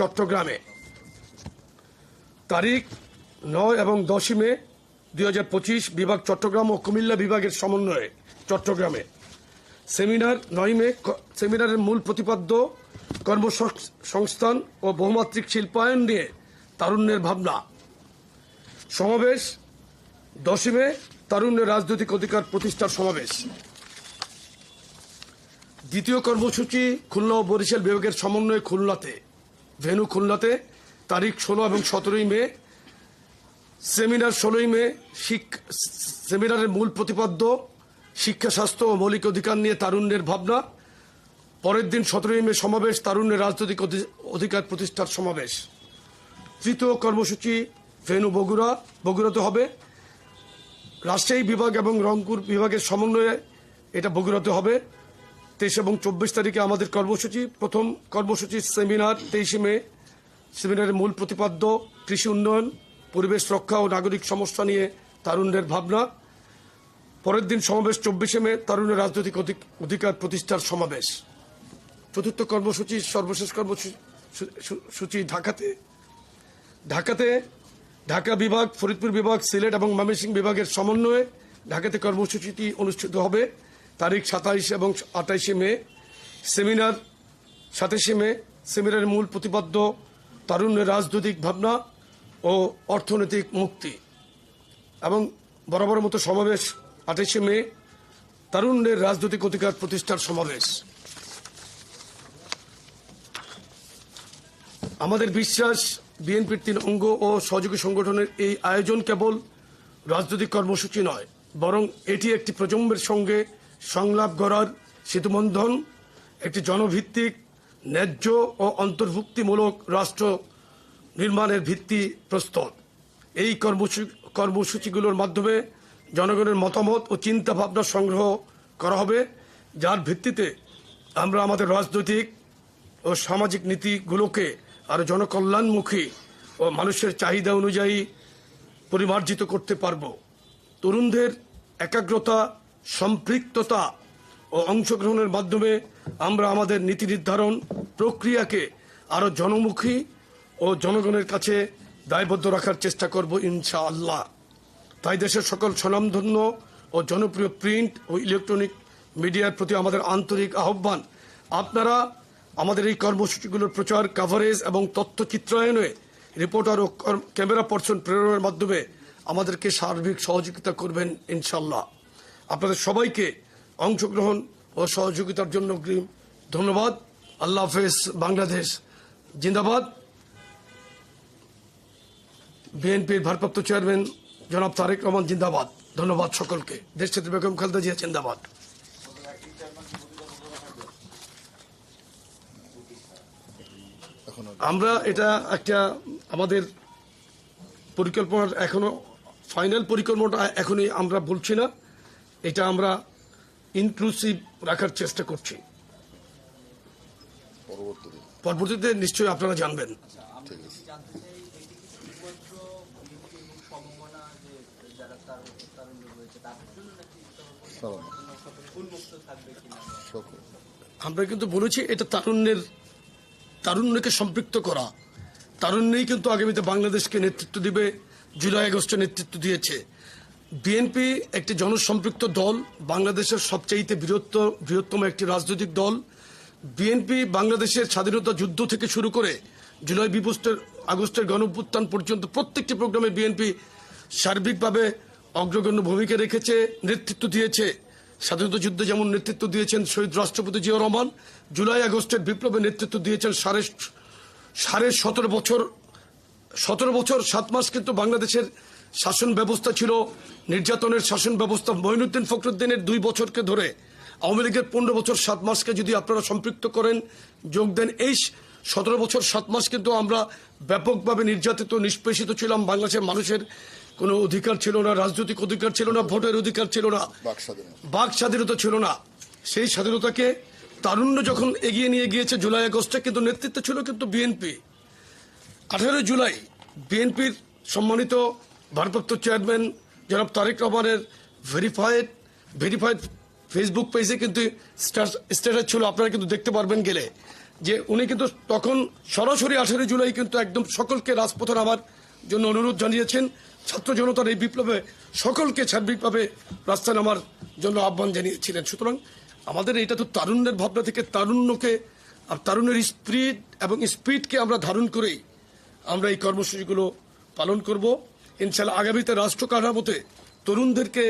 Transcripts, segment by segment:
চট্টগ্রামে। তারিখ নয় এবং দশই মে দুই হাজার পঁচিশ বিভাগ চট্টগ্রাম ও কুমিল্লা বিভাগের সমন্বয়ে চট্টগ্রামে। সেমিনার নয় মে সেমিনারের মূল প্রতিপাদ্য, কর্মসংস্থান ও বহুমাত্রিক শিল্পায়ন নিয়ে তারুণ্যের ভাবনা। সমাবেশ দশই মে তারুণ্যের রাজনৈতিক অধিকার প্রতিষ্ঠার সমাবেশ। দ্বিতীয় কর্মসূচি খুলনা ও বরিশাল বিভাগের সমন্বয়ে খুলনাতে। ভেনু খুলনাতে, তারিখ ষোলো এবং সতেরোই মে, সেমিনার ষোলোই মে সেমিনারের মূল প্রতিপাদ্য, শিক্ষা, স্বাস্থ্য ও মৌলিক অধিকার নিয়ে তারুণ্যের ভাবনা। পরের দিন সতেরোই মে সমাবেশ, তারুণ্যের রাজনৈতিক অধি- অধিকার প্রতিষ্ঠার সমাবেশ। তৃতীয় কর্মসূচি ভেনু বগুড়া, বগুড়াতে হবে। রাজশাহী বিভাগ এবং রংপুর বিভাগের সমন্বয়ে এটা বগুড়াতে হবে। তেইশ এবং চব্বিশ তারিখে আমাদের কর্মসূচি, প্রথম কর্মসূচি সেমিনার, তেইশে মে। সেমিনারের মূল প্রতিপাদ্য, কৃষি উন্নয়ন, পরিবেশ রক্ষা ও নাগরিক সমস্যা নিয়ে তারুণ্যের ভাবনা। পরের দিন সমাবেশ চব্বিশে মে, তারুণ্যের রাজনৈতিক অধিক- অধিকার প্রতিষ্ঠার সমাবেশ। চতুর্থ কর্মসূচি, সর্বশেষ কর্মসূচি ঢাকাতে। ঢাকাতে ঢাকা বিভাগ, ফরিদপুর বিভাগ, সিলেট এবং ময়মনসিংহ বিভাগের সমন্বয়ে ঢাকাতে কর্মসূচিটি অনুষ্ঠিত হবে। তারিখ সাতাইশ এবং আঠাইশে মে। সেমিনার সাতাশে মে। সেমিনারের মূল প্রতিপাদ্য তারুণ্যের রাজনৈতিক ভাবনা ও অর্থনৈতিক মুক্তি। এবং বরাবর মতো সমাবেশ আঠাইশে মে, তারুণ্যের রাজনৈতিক অধিকার প্রতিষ্ঠার সমাবেশ। আমাদের বিশ্বাস, বিএনপির তিন অঙ্গ ও সহযোগী সংগঠনের এই আয়োজন কেবল রাজনৈতিক কর্মসূচি নয়, বরং এটি একটি প্রজন্মের সঙ্গে সংলাপ গড়ার সেতুবন্ধন একটি জনভিত্তিক, ন্যায্য ও অন্তর্ভুক্তিমূলক রাষ্ট্র নির্মাণের ভিত্তি প্রস্তুত এই কর্মসূচি কর্মসূচিগুলোর মাধ্যমে জনগণের মতামত ও চিন্তা ভাবনা সংগ্রহ করা হবে। যার ভিত্তিতে আমরা আমাদের রাজনৈতিক ও সামাজিক নীতিগুলোকে আরও জনকল্যাণমুখী ও মানুষের চাহিদা অনুযায়ী পরিমার্জিত করতে পারব। তরুণদের একাগ্রতা সম্পৃক্ততা ও অংশগ্রহণের মাধ্যমে আমরা আমাদের নীতি নির্ধারণ প্রক্রিয়াকে আরও জনমুখী ও জনগণের কাছে দায়বদ্ধ রাখার চেষ্টা করব, ইনশাআল্লাহ। তাই দেশের সকল স্বনামধন্য ও জনপ্রিয় প্রিন্ট ও ইলেকট্রনিক মিডিয়ার প্রতি আমাদের আন্তরিক আহ্বান। আপনারা আমাদের এই কর্মসূচিগুলোর প্রচার কাভারেজ এবং তথ্য চিত্রায়নে রিপোর্টার ও ক্যামেরা পার্সন প্রেরণের মাধ্যমে আমাদেরকে সার্বিক সহযোগিতা করবেন ইনশাল্লাহ আপনাদের সবাইকে অংশগ্রহণ ও সহযোগিতার জন্য ধন্যবাদ। আল্লাহ হাফেজ, বাংলাদেশ জিন্দাবাদ। বিএনপির ভারপ্রাপ্ত চেয়ারম্যান জনাব তারেক রহমান জিন্দাবাদ। ধন্যবাদ সকলকে। দেশ নেত্রী বেগম খালেদা জিয়া জিন্দাবাদ। আমরা এটা একটা আমাদের পরিকল্পনার এখনও ফাইনাল পরিকল্পনাটা এখনই আমরা বলছি না। এটা আমরা ইনক্লুসিভ রাখার চেষ্টা করছি। পরবর্তীতে নিশ্চয়ই আপনারা জানবেন। আমরা কিন্তু বলেছি এটা তারুণ্যের তারুণ্যকে সম্পৃক্ত করা। তারুণ্যই কিন্তু আগামীতে বাংলাদেশকে নেতৃত্ব দিবে জুলাই আগস্টে নেতৃত্ব দিয়েছে। বিএনপি একটি জনসম্পৃক্ত দল, বাংলাদেশের সবচাইতে বৃহত্তর বৃহত্তম একটি রাজনৈতিক দল। বিএনপি বাংলাদেশের স্বাধীনতা যুদ্ধ থেকে শুরু করে জুলাই বিভস্তের আগস্টের গণঅভ্যুত্থান পর্যন্ত প্রত্যেকটি প্রোগ্রামে বিএনপি সার্বিকভাবে অগ্রগণ্য ভূমিকা রেখেছে, নেতৃত্ব দিয়েছে। স্বাধীনতা যুদ্ধে যেমন নেতৃত্ব দিয়েছেন শহীদ রাষ্ট্রপতি জিয়া রহমান, জুলাই আগস্টের বিপ্লবে নেতৃত্ব দিয়েছেন সাড়ে সাড়ে সতেরো বছর সতেরো বছর সাত মাস কিন্তু বাংলাদেশের শাসন ব্যবস্থা ছিল। নির্যাতনের শাসন ব্যবস্থা মহিনুদ্দিন ফখরুদ্দিনের দুই বছরকে ধরে। আওয়ামী লীগের পনেরো বছর সাত মাসকে যদি আপনারা সম্পৃক্ত করেন যোগ দেন এই সতেরো বছর সাত মাস কিন্তু আমরা ব্যাপকভাবে নির্যাতিত নিষ্পেষিত ছিলাম। বাংলাদেশের মানুষের কোনো অধিকার ছিল না রাজনৈতিক অধিকার ছিল না ভোটের অধিকার ছিল না। বাক স্বাধীনতা ছিল না। সেই স্বাধীনতাকে তারুণ্য যখন এগিয়ে নিয়ে গিয়েছে জুলাই আগস্টে কিন্তু নেতৃত্ব ছিল কিন্তু বিএনপি। আঠারোই জুলাই বিএনপির সম্মানিত ভারপ্রাপ্ত চেয়ারম্যান জনাব তারেক রহমানের ভেরিফাইড ভেরিফাইড ফেসবুক পেজে কিন্তু স্ট্যাটাস ছিল, আপনারা কিন্তু দেখতে পারবেন গেলে, যে উনি কিন্তু তখন সরাসরি আঠারো জুলাই কিন্তু একদম সকলকে রাজপথে নামার জন্য অনুরোধ জানিয়েছেন। ছাত্র জনতার এই বিপ্লবে সকলকে সার্বিকভাবে রাস্তায় নামার জন্য আহ্বান জানিয়েছিলেন। সুতরাং আমাদের এটা তো তারুণ্যের ভাবনা থেকে তারুণ্যকে, আর তারুণ্যের স্পিড এবং স্পিডকে আমরা ধারণ করেই আমরা এই কর্মসূচিগুলো পালন করব। ইনশাল্লাহ আগামীতে রাষ্ট্র কাঠামোতে তরুণদেরকে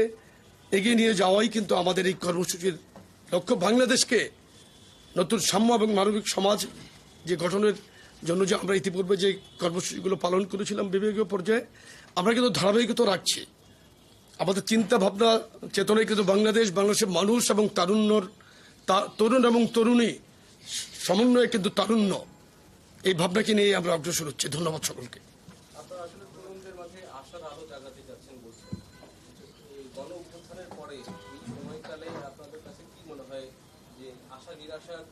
এগিয়ে নিয়ে যাওয়াই কিন্তু আমাদের এই কর্মসূচির লক্ষ্য। বাংলাদেশকে নতুন সাম্য এবং মানবিক সমাজ যে গঠনের জন্য যে আমরা ইতিপূর্বে যে কর্মসূচিগুলো পালন করেছিলাম বিভাগীয় পর্যায়ে, আমরা কিন্তু ধারাবাহিকতা রাখছি। আমাদের চিন্তা ভাবনা চেতনায় কিন্তু বাংলাদেশ, বাংলাদেশের মানুষ এবং তারুণ্যর তরুণ এবং তরুণী সমন্বয়ে কিন্তু তারুণ্য। এই ভাবনাকে নিয়ে আমরা অগ্রসর হচ্ছি। ধন্যবাদ সকলকে। মাঝে আশার আলো জাগাতে যাচ্ছেন বলছেন। এই গণ অভ্যুত্থানের পরে এই সময়কালে আপনাদের কাছে কি মনে হয় যে আশা নিরাশার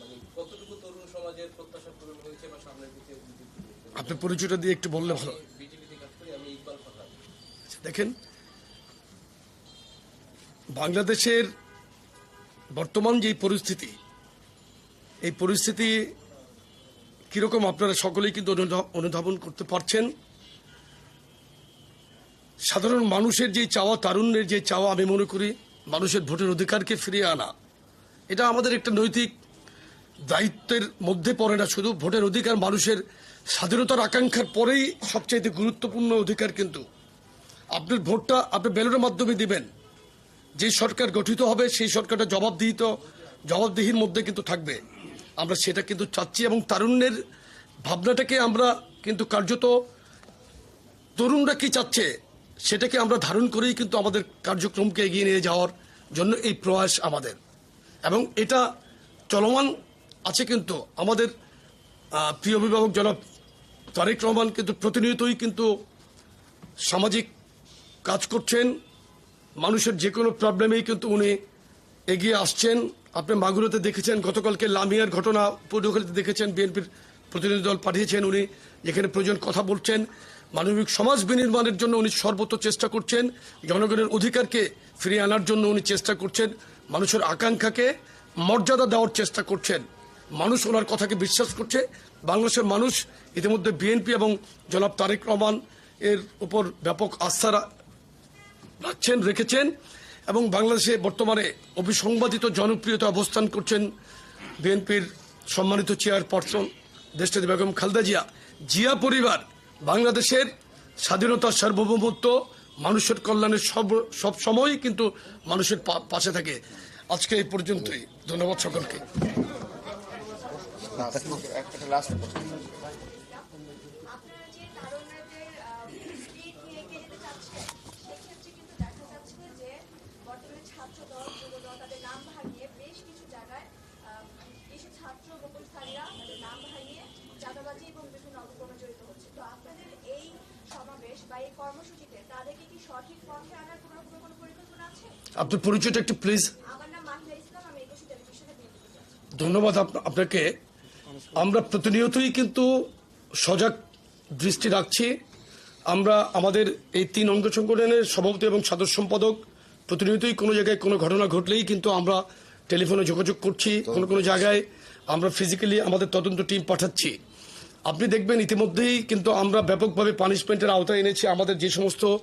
মানে কতটুকু তরুণ সমাজের প্রত্যাশা পূরণ হয়েছে বা সামনের দিকে আপনি পরিচয়টা দিয়ে একটু বললে ভালো বিজেপিতে কাজ করি আমি ইকবাল আচ্ছা, দেখেন বাংলাদেশের বর্তমান যে পরিস্থিতি এই পরিস্থিতি কীরকম আপনারা সকলেই কিন্তু অনুধাবন করতে পারছেন। সাধারণ মানুষের যে চাওয়া, তারুণ্যের যে চাওয়া আমি মনে করি, মানুষের ভোটের অধিকারকে ফিরিয়ে আনা। এটা আমাদের একটা নৈতিক দায়িত্বের মধ্যে পড়ে না, শুধু ভোটের অধিকার মানুষের স্বাধীনতার আকাঙ্ক্ষার পরেই সবচাইতে গুরুত্বপূর্ণ অধিকার কিন্তু। আপনার ভোটটা আপনি ব্যালটের মাধ্যমে দিবেন। যে সরকার গঠিত হবে, সেই সরকারটা জবাবদিহিত, জবাবদিহির মধ্যে কিন্তু থাকবে। আমরা সেটা কিন্তু চাচ্ছি এবং তারুণ্যের ভাবনাটাকে আমরা কিন্তু কার্যত, তরুণরা কি চাচ্ছে? সেটাকে আমরা ধারণ করেই কিন্তু আমাদের কার্যক্রমকে এগিয়ে নিয়ে যাওয়ার জন্য এই প্রয়াস আমাদের। এবং এটা চলমান আছে কিন্তু আমাদের প্রিয় অভিভাবক জনাব তারেক রহমান কিন্তু প্রতিনিয়তই কিন্তু সামাজিক কাজ করছেন। মানুষের যে কোনো প্রবলেমেই কিন্তু উনি এগিয়ে আসছেন। আপনি মাগুরাতে দেখেছেন, গতকালকে লামিয়ার ঘটনা পটুয়াখালীতে দেখেছেন, বিএনপির প্রতিনিধি দল পাঠিয়েছেন উনি, যেখানে প্রয়োজন কথা বলছেন। মানবিক সমাজ বিনির্মাণের জন্য উনি সর্বত্র চেষ্টা করছেন, জনগণের অধিকারকে ফিরিয়ে আনার জন্য উনি চেষ্টা করছেন, মানুষের আকাঙ্ক্ষাকে মর্যাদা দেওয়ার চেষ্টা করছেন। মানুষ ওনার কথাকে বিশ্বাস করছে। বাংলাদেশের মানুষ ইতিমধ্যে বিএনপি এবং জনাব তারেক রহমান এর উপর ব্যাপক আস্থা রাখছেন, রেখেছেন এবং বাংলাদেশে বর্তমানে অভিসংবাদিত জনপ্রিয়তা অবস্থান করছেন বিএনপির সম্মানিত চেয়ারপারসন দেশটাদি বেগম খালদা জিয়া। জিয়া পরিবার বাংলাদেশের স্বাধীনতার সার্বভৌমত্ব মানুষের কল্যাণের সব সব সময়ই কিন্তু মানুষের পাশে থাকে। আজকে এই পর্যন্তই। ধন্যবাদ সকলকে। বা এই কর্মসূচিতে তাদেরকে কি সঠিক পথে আনার কোনো কোনো পরিকল্পনা আছে? আপনার পরিচয়টা একটু প্লিজ আমার নাম মাহিদা ইসলাম আমি একুশে টেলিভিশনে ধন্যবাদ আপ- আপনাকে। আমরা প্রতিনিয়তই কিন্তু সজাগ দৃষ্টি রাখছি। আমরা আমাদের এই তিন অঙ্গ সংগঠনের সভাপতি এবং সাধারণ সম্পাদক প্রতিনিয়তই কোনো জায়গায় কোনো ঘটনা ঘটলেই কিন্তু আমরা টেলিফোনে যোগাযোগ করছি কোনো কোনো জায়গায়। আমরা ফিজিক্যালি আমাদের তদন্ত টিম পাঠাচ্ছি। আপনি দেখবেন ইতিমধ্যেই কিন্তু আমরা ব্যাপকভাবে পানিশমেন্টের আওতায় এনেছি। আমাদের যে সমস্ত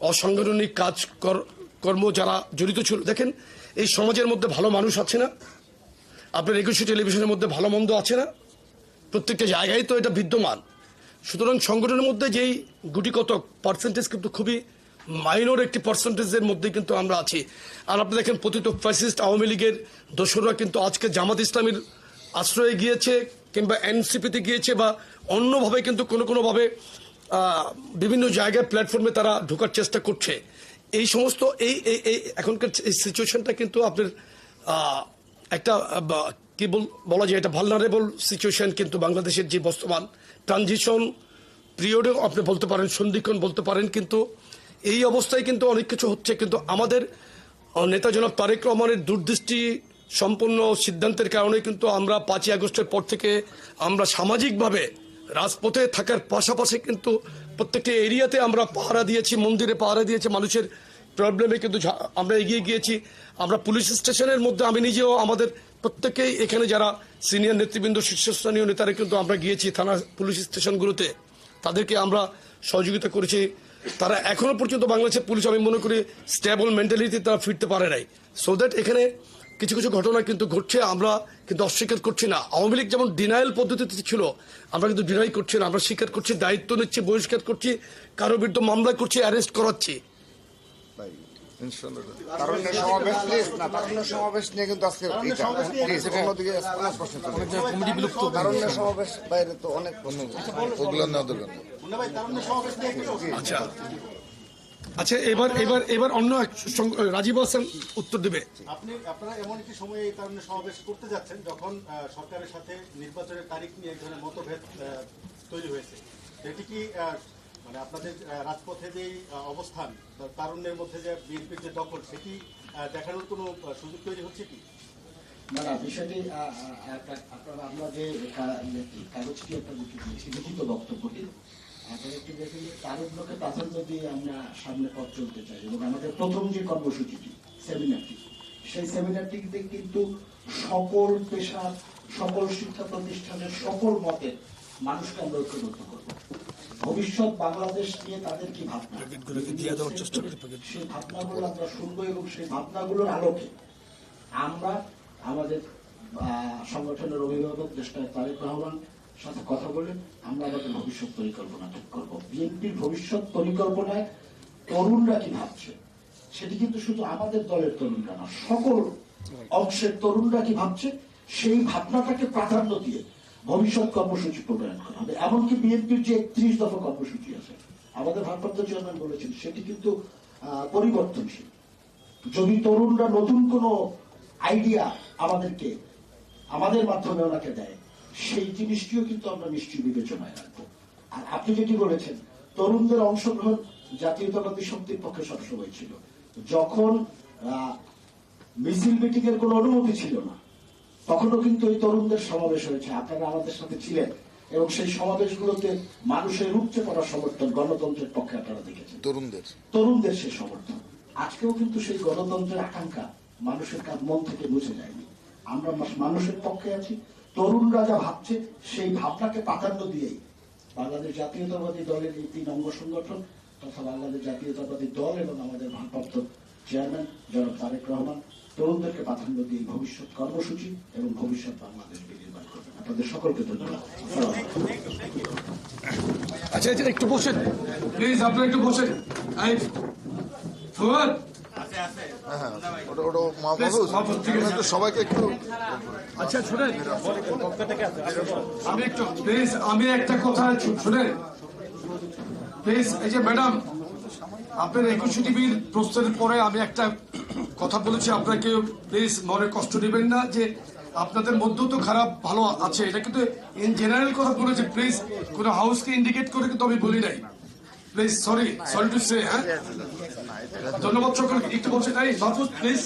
অসাংগঠনিক কাজ কর- কর্ম যারা জড়িত ছিল, দেখেন, এই সমাজের মধ্যে ভালো মানুষ আছে না? আপনার একুশে টেলিভিশনের মধ্যে ভালো মন্দ আছে না? প্রত্যেকটা জায়গায় তো এটা বিদ্যমান। সুতরাং সংগঠনের মধ্যে যেই গুটি কত পার্সেন্টেজ কিন্তু খুবই মাইনর একটি পার্সেন্টেজের মধ্যে কিন্তু আমরা আছি। আর আপনি দেখেন পতিত ফ্যাসিস্ট আওয়ামী লীগের দোসররা কিন্তু আজকে জামাত ইসলামের আশ্রয়ে গিয়েছে। কিংবা এনসিপিতে গিয়েছে বা অন্যভাবে কিন্তু কোনো কোনোভাবে বিভিন্ন জায়গায় প্ল্যাটফর্মে তারা ঢোকার চেষ্টা করছে। এই সমস্ত এই এই- এখনকার এই সিচুয়েশনটা কিন্তু আপনার একটা কি বল- যায় এটা ভালনারেবল সিচুয়েশন কিন্তু বাংলাদেশের যে বর্তমান ট্রানজিশন পিরিয়ডেও আপনি বলতে পারেন সন্ধিক্ষণ বলতে পারেন কিন্তু এই অবস্থায় কিন্তু অনেক কিছু হচ্ছে। কিন্তু আমাদের আহ, নেতা জনাব তারেক রহমানের দূরদৃষ্টি সম্পূর্ণ সিদ্ধান্তের কারণে কিন্তু আমরা পাঁচই আগস্টের পর থেকে আমরা সামাজিকভাবে রাজপথে থাকার পাশাপাশি কিন্তু প্রত্যেকটি এরিয়াতে আমরা পাহারা দিয়েছি, মন্দিরে পাহারা দিয়েছি, মানুষের প্রবলেমে কিন্তু আমরা এগিয়ে গিয়েছি। আমরা পুলিশ স্টেশনের মধ্যে আমি নিজেও আমাদের প্রত্যেকেই এখানে যারা সিনিয়র নেতৃবৃন্দ, শীর্ষস্থানীয় নেতারা কিন্তু আমরা গিয়েছি থানা পুলিশ স্টেশনগুলোতে। তাদেরকে আমরা সহযোগিতা করেছি। তারা এখনও পর্যন্ত বাংলাদেশের পুলিশ, আমি মনে করি স্টেবল মেন্টালিটি তারা ফিরতে পারে নাই। সো দ্যাট এখানে কিছু কিছু ঘটনা কিন্তু ঘটছে আমরা কিন্তু অস্বীকার করছি না। আওয়ামী লীগ যেমন ডিনায়াল পদ্ধতিতে ছিল আমরা কিন্তু ডিনাই করছি না আমরা স্বীকার করছি দায়িত্ব নিচ্ছি বহিষ্কার করছি কারও বিরুদ্ধে মামলা করছি অ্যারেস্ট করাচ্ছি। তারুণ্যের সমাবেশ প্লিজ না তারুণ্যের সমাবেশ নিয়ে কিন্তু আজকে এটা প্লিজ অন্যদিকে অনেক প্রশ্ন চলে তারুণ্যের সমাবেশ বাইরে তো অনেক প্রশ্ন। ওগুলো না দরকার আচ্ছা। আচ্ছা এবার এবার এবার অন্য এক রাজীব হাসান উত্তর দেবে। আপনি আপনারা এমন একটি সময়ে এই কারণে সমাবেশ করতে যাচ্ছেন যখন সরকারের সাথে নির্বাচনের তারিখ নিয়ে এক ধরনের মতভেদ তৈরি হয়েছে। এটি কি মানে আপনাদের রাজপথে যে অবস্থান তারুণ্যের মধ্যে যে বিএনপির যে দখল সেটি দেখানোর কোনো সুযোগ তৈরি হচ্ছে কি? না না বিষয়টি আপনারা আমরা যে কাগজটি একটা দিয়েছি লিখিত বক্তব্যটি। সেই ভবিষ্যৎ বাংলাদেশ নিয়ে তাদের কি ভাবনা সেই ভাবনাগুলো আমরা শুনব এবং সেই ভাবনাগুলোর আলোকে আমরা আমাদের সংগঠনের অভিভাবক দেশটা তারেক রহমান সাথে কথা বলে আমরা আমাদের ভবিষ্যৎ পরিকল্পনা ঠিক করব। বিএনপির ভবিষ্যৎ পরিকল্পনায় তরুণরা কি ভাবছে? সেটি কিন্তু শুধু আমাদের দলের তরুণরা না সকল অংশের তরুণরা কি ভাবছে? সেই ভাবনাটাকে প্রাধান্য দিয়ে ভবিষ্যৎ কর্মসূচি প্রণয়ন করা হবে। এমনকি বিএনপির যে একত্রিশ দফা কর্মসূচি আছে, আমাদের ভারপ্রাপ্ত চেয়ারম্যান বলেছেন, সেটি কিন্তু পরিবর্তনশীল। যদি তরুণরা নতুন কোনো আইডিয়া আমাদেরকে, আমাদের মাধ্যমে ওনাকে দেয় সেই জিনিসটিও কিন্তু আমরা নিশ্চয়ই বিবেচনায় রাখব। আর আপনি যেটি বলেছেন তরুণদের অংশগ্রহণ জাতীয়তাবাদী শক্তির পক্ষে সবসময় ছিল। যখন মিছিল মিটিং এর কোনো অনুমতি ছিল না তখনও কিন্তু এই তরুণদের সমাবেশ হয়েছে। আপনারা আমাদের সাথে ছিলেন এবং সেই সমাবেশগুলোতে মানুষের উপচে পড়া সমর্থন গণতন্ত্রের পক্ষে আপনারা দেখেছেন। তরুণদের। তরুণদের সেই সমর্থন। আজকেও কিন্তু সেই গণতন্ত্রের আকাঙ্ক্ষা মানুষের কাছ মন থেকে বুঝে যায়নি। আমরা মানুষের পক্ষে আছি তরুণরা যা ভাবছে সেই ভাবনাকে প্রাধান্য দিয়েই। বাংলাদেশ জাতীয়তাবাদী দলের এই তিন অঙ্গ সংগঠন তথা বাংলাদেশ জাতীয়তাবাদী দল এবং আমাদের ভারপ্রাপ্ত চেয়ারম্যান জনাব তারেক রহমান তরুণদেরকে প্রাধান্য দিয়ে ভবিষ্যৎ কর্মসূচি এবং ভবিষ্যৎ বাংলাদেশ বিনির্মাণ করবেন আপনাদের সকলকে ধন্যবাদ। আচ্ছা আচ্ছা একটু বসেন। প্লিজ আপনারা একটু বসেন। ফুয়াদ হ্যাঁ ওটা ওটা মাহফুজ মাহফুজ, ঠিক আছে। একটু সবাইকে একটু আচ্ছা শুনেন। আমি একটু প্লিজ আমি একটা কথা শুনেন। প্লিজ এই যে ম্যাডাম আপনার একুশে টিভির প্রশ্নের পরে আমি একটা কথা বলেছি আপনাকে। প্লিজ মনে কষ্ট নেবেন না যে আপনাদের মধ্যেও তো খারাপ ভালো আছে। এটা কিন্তু ইন জেনারেল কথা বলেছি। প্লিজ কোন হাউসকে ইন্ডিকেট করে কিন্তু আমি বলি নাই। Please sorry sorry to say হ্যাঁ? ধন্যবাদ সকলকে। একটু বলছে তাই মাহফুজ প্লিজ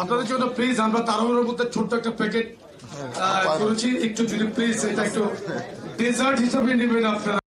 আপনাদের জন্য প্লিজ আমরা তারমের মধ্যে ছোট্ট একটা প্যাকেট করেছি। একটু যদি প্লিজ এটা একটু ডেজার্ট হিসাবে নেবেন আপনারা।